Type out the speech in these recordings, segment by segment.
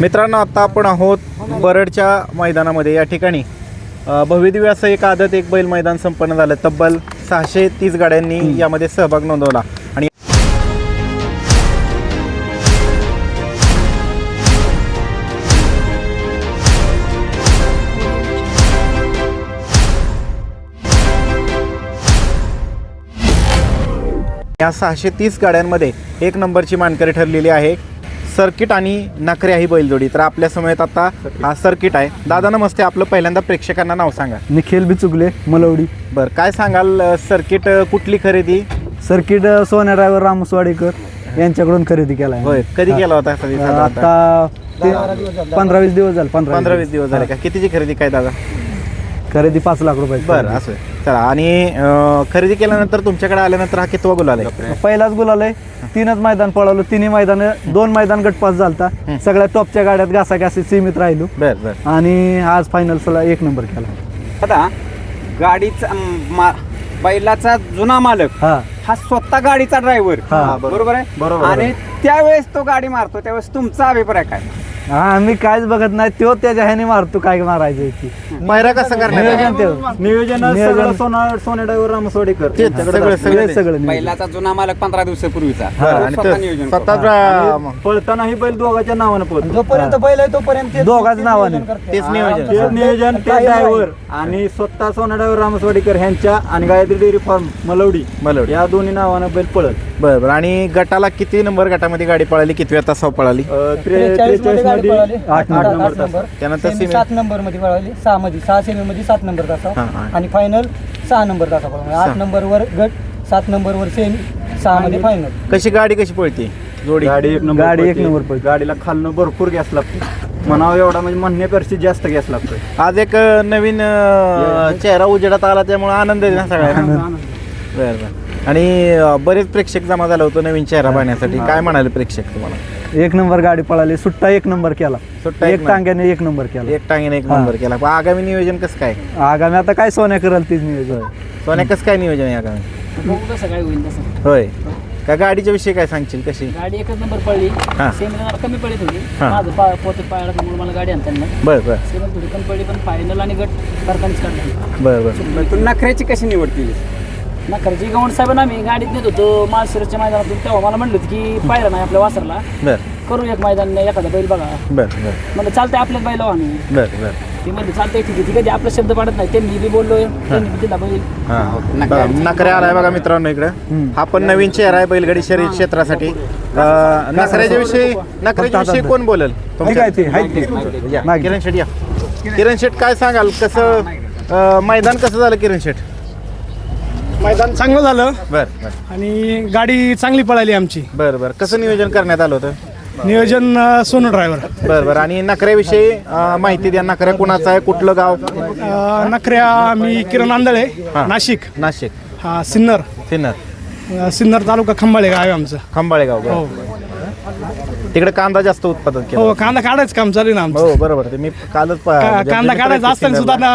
मित्रांनो आता आपण आहोत बरडच्या मैदानामध्ये. या ठिकाणी भव्यदिव्य असं एक आदत एक बैल मैदान संपन्न झालं. तब्बल सहाशे तीस गाड्यांनी यामध्ये सहभाग नोंदवला. आणि या सहाशे तीस गाड्यांमध्ये एक नंबरची मानकरी ठरलेली आहे. सर्किट आणि नखऱ्या ही बैलजोडी. तर आपल्या समयात आता हा सर्किट आहे. दादा नमस्ते. आपलं पहिल्यांदा प्रेक्षकांना नाव सांगा. निखिल बिचुकले मलवडी. बरं काय सांगाल सर्किट कुठली खरेदी? सर्किट सोन्या ड्रायव्हर रामसवाडीकर यांच्याकडून खरेदी केला आहे. होय कधी केला होता कधी? आता ते पंधरा वीस दिवस झाले पंधरा पंधरा वीस दिवस झाले का? कितीची खरेदी काय दादा? खरेदी पाच लाख रुपये. बरं असं. आहे. चला आणि अ, खरेदी केल्यानंतर तुमच्याकडे आल्यानंतर हा कितवा गुलाल आहे? पहिलाच गुलाल आहे. तीनच मैदान पळवलं तिन्ही मैदान दोन मैदान गटपास झालता. सगळ्या टॉपच्या गाड्यात घासाघासी सीमित राहिलो. बरं बरं. आणि आज फायनल्सला एक नंबर केला. आता गाडीचा अं, मा- बैलाचा जुना मालक हा. हा स्वतः गाडीचा ड्रायव्हर हा, बरोबर. आहे? बरोबर. आणि त्यावेळेस तो गाडी मारतो त्यावेळेस तुमचा अभिप्राय काय? हा मी काहीच बघत नाही. तो त्याच्या ह्याने मारतो काय मारायचं ती. पायरा कसा आला? नियोजन नियोजन सगळं सोना सोने ड्रायव्हर रामसवाडीकर तेच, सगळं सगळं सगळं नियोजन. बैलाचा जुना मालक पंधरा दिवसापूर्वीचा. तो आणि स्वतः ते नियोजन स्वतः करतो. ड्रा- पळताना ही बैल दोघांच्या नावानं पळतो. जोपर्यंत बैल आहे तोपर्यंत दोघाच नावाने. नियोजन करते. तेच नियोजन. ते नियोजन ते काही ड्रायव्हर आणि स्वतः सोना ड्रायव्हर रामसवाडीकर ह्यांच्या आणि गायत्री डेअरी फार्म मलवडी. मलवडी. या दोन्ही नावानं बैल पळत. बरं बरं. आणि गटाला किती नंबर गटामध्ये गाडी पळाली? कितव्या तासावर पळाली? अं, त्रे- 43 मध्ये त्रेचाळीस गाडी मध्ये पळाली. आठ आठ- नंबर. आठ तास. नंबर. त्यानंतर सेमी सेमी- सात नंबरमध्ये पळाली. सहा मध्ये सहा सेमी मध्ये सात नंबर तासा हा. आणि फायनल सहा नंबर तासा पळाला. आठ नंबर वर गट सात नंबर वर सेमी सहा मध्ये फायनल कशी गाडी कशी पळते? जोडी? गाडी एक नंबर गाडी एक पळते. नंबर पळते. गाडीला खालनं भरपूर गॅस लागतो. म्हणावं एवढा म्हणजे म्हणण्यापेक्षा जास्त गॅस लागतोय. आज एक अ, नवीन अ, चेहरा उजेडात आला त्यामुळे आनंद आहे ना सगळ्यांना? बरं बरं. आणि बरेच प्रेक्षक जमा झालं होतं नवीन चेहरा पाहण्यासाठी. काय म्हणाले प्रेक्षक तुम्हाला? एक नंबर गाडी पळाली सुट्टा एक नंबर केला. सुट्टा एक टांग्याने एक नंबर केला. एक टांगेने एक. नंबर केला. पण आगामी नियोजन कसं काय? आगामी आता काय सोन्या करल तीच नियोजन. सोन्या कसं काय नियोजन आहे आगामी? होईल तसं. होय. का गाडीच्या विषयी काय सांगशील कशी? गाडी एकच नंबर पडली. हा. सेमीला कमी पडली थोडी. हा. माझं पा पोत पायाला त्यामुळे मला गाडी आणता बरं थोडी कमी पडली पण फायनल आणि गट करतानाच काढला. बरं बरं. मग तू नखऱ्याची कशी निवड केली? ना खर्ची गवंड साहेबांना आम्ही गाडीत नेत होतो. माळशिरसच्या मैदानातून तेव्हा मला म्हणलं होतं की पाहिलं नाही आपल्या वासरला. बरं. करू एक मैदान एखादा बैल बघा. बरं बरं. म्हणलं चालतंय आपल्याच बैल आम्ही. बरं बरं. ते म्हणलं चालतंय ठीक आहे. ती कधी आपला शब्द पाडत नाही. त्यांनी बी बोललोय. त्यांनी बी दिला बैल. हा. बघा, नखरे आलाय बघा मित्रांनो इकडं. हा पण नवीन चेहरा आहे बैलगाडी शरीर क्षेत्रासाठी. अं, नखऱ्याच्या विषयी नखऱ्याच्या विषयी कोण बोलल? ठीक आहे ते आहेत ते. या, मागे. किरण शेट या. किरण शेट काय सांगाल? कसं अं, मैदान कसं झालं किरण शेट? मैदान चांगलं झालं. बर बर. आणि गाडी चांगली पळाली आमची. बर बर. कसं नियोजन करण्यात आलं होतं? नियोजन अं, सोनू ड्रायव्हर बर बर. आणि नखऱ्याविषयी अं, माहिती द्या नखऱ्या कुणाचा आहे कुठलं गाव? नखऱ्या मी किरण आंधळे हा. नाशिक. नाशिक. हा सिन्नर. सिन्नर. अं, सिन्नर तालुका खंबाळे गाव आहे आमचं. खंबाळे गाव हो. तिकडे कांदा जास्त उत्पादन केलं. हो कांदा काढायचं काम चालू आहे ना आमचं. हो बरोबर ते मी कालच पा- का- म्हणजे कांदा काढायचा असताना सुद्धा. ना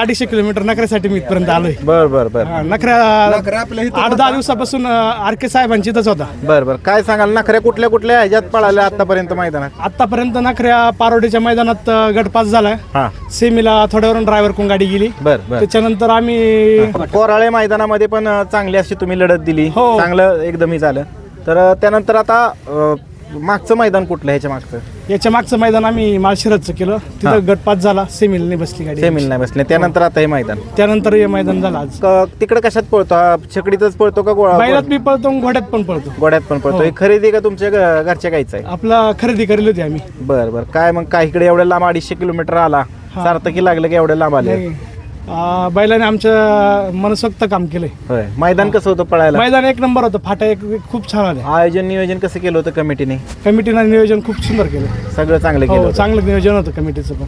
अडीचशे किलोमीटर नखऱ्यासाठी मी इथपर्यंत आलोय. बर बर बर. हा, नखऱ्या आठ दहा दिवसापासून आर के साहेबांची इथंच होता. बर बर. काय सांगाल नखऱ्या कुठल्या कुठल्या ह्याच्यात पळाल्या आतापर्यंत मैदानात? आतापर्यंत नखऱ्या पारोडीच्या मैदानात अं, गटपास झालाय हा. सेमीला थोड्यावरून ड्रायव्हर कोण गाडी गेली. बर बर. त्याच्यानंतर आम्ही कोराळे मैदानामध्ये पण अं, चांगली अशी तुम्ही लढत दिली. हो. चांगलं एकदम हे झालं. तर अं, त्यानंतर आता अं, मागचं मैदान कुठलं ह्याच्या मागचं? याच्या मागचं मैदान आम्ही माळशिरसचं केलं. हा. तिथं गटपास झाला सेमीला नाही बसली गाडी. सेमिल नाही बसले. त्यानंतर आता हे मैदान. त्यानंतर हे मैदान झालं आज. क- तिकडे कशात पळतो? हा छकडीतच पळतो का गोळा? बैलात मी पळतो घोड्यात पण पळतो. गोड्यात पण पळतो. हो. ही खरेदी का तुमच्या घ- घरच्या गाईचं आहे? आपला खरेदी करेल होती आम्ही. बर बर. काय मग काय इकडे एवढ्या लांब अडीचशे किलोमीटर आला. सार्थकी लागलं की एवढ्या लांब आले. नाही. अं, बैलाने आमच्या मनसोक्त काम केलंय. होय. मैदान कसं होतं पळायला? मैदान एक नंबर होतं. फाटा एक खूप छान आले आयोजन नियोजन कसं केलं होतं कमिटीने? कमिटीनं नियोजन खूप सुंदर केलं. सगळं चांगलं केलं हो होतं. चांगलं नियोजन होतं कमिटीचं पण.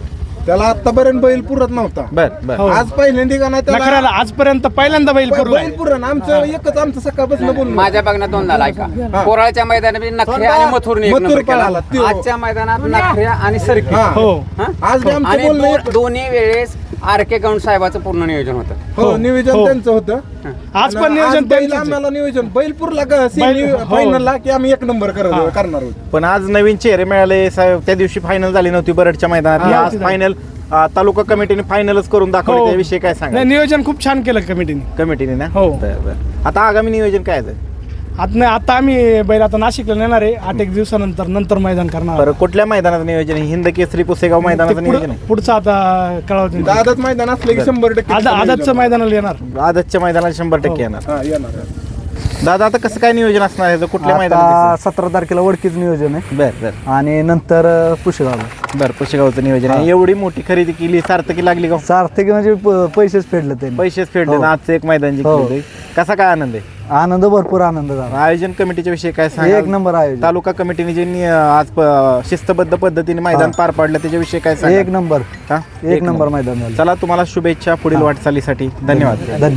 त्याला आतापर्यंत बैल पुरत नव्हता. बर बर. हो. आज पहिल्यांदा का नाही त्याला नखऱ्याला आजपर्यंत पहिल्यांदा बैल पुरलाय. बैल पुरण आमचं एकच आमचं सकाळपासून बोलणं माझ्या बघण्यात दोन झाला ऐका. कोराळच्या मैदानात नखऱ्या आणि मथुरने एक मथुर नंबर पळाला, केला त्यो. आजच्या मैदानात नखऱ्या आणि सर्किट हा. हो. आज बी आमचं आणि बोलणं दो- दोन्ही वेळेस आर के गौंड साहेबाचं पूर्ण नियोजन होतं. हो. नियोजन हो. त्यांचं होतं. आज पण नियोजन आज बैल त्यांचंच आहे. आम्हाला नियोजन. बैलपूरला बैल- हो. फायनलला की आम्ही एक नंबर कर- करणार आहोत पण आज नवीन चेहरे मिळाले सा- त्या दिवशी फायनल झाली नव्हती बरडच्या मैदानात. हा, आज फायनल तालुका कमिटीने फायनलच करून दाखवले. हो. त्याविषयी काय सांगा नाही नियोजन खूप छान केलं कमिटीने. कमिटीने ना? हो. बरं, बरं. आता आगामी नियोजन काय आहे? आता नाही आता आम्ही बैल आता नाशिकला नेणार आहे. आठ एक दिवसानंतर नंतर मैदान करणार. बरं कुठल्या मैदानाचं नियोजन आहे? हिंद केसरी पुसेगाव ते मैदानाचं पुढं- नियोजन आहे? पुढचं आता कळवते दादाच मैदान असले की शंभर टक्के आता आदतचं मैदानाला येणार. आदतच्या मैदानात शंभर. टक्के येणार. हा, येणार. दादा आता कसं काय नियोजन असणार आहे? कुठल्या मैदानात सतरा तारखेला वडकीच नियोजन आहे. बर बर. आणि नंतर अं, पुशेगावला. बर पुसेगावचं नियोजन आहे. एवढी मोठी खरेदी केली सार्थकी लागली का? सार्थकी म्हणजे प- पैसेच फेडले त्यांनी. पैसेच फेडले हो. ना आजचं एक मैदान हो. जिंकले कसा काय आनंद आहे? आनंद भरपूर आनंद झाला. आयोजन कमिटीच्या विषयी काय सांगा एक नंबर आयोजन. तालुका कमिटीने जे नि- आज प- शिस्तबद्ध पद्धतीने मैदान पार पाडलं त्याच्याविषयी काय सांगा एक नंबर. हा? एक नंबर मैदान झालं. चला तुम्हाला शुभेच्छा पुढील वाटचालीसाठी. धन्यवाद. धन्यवाद.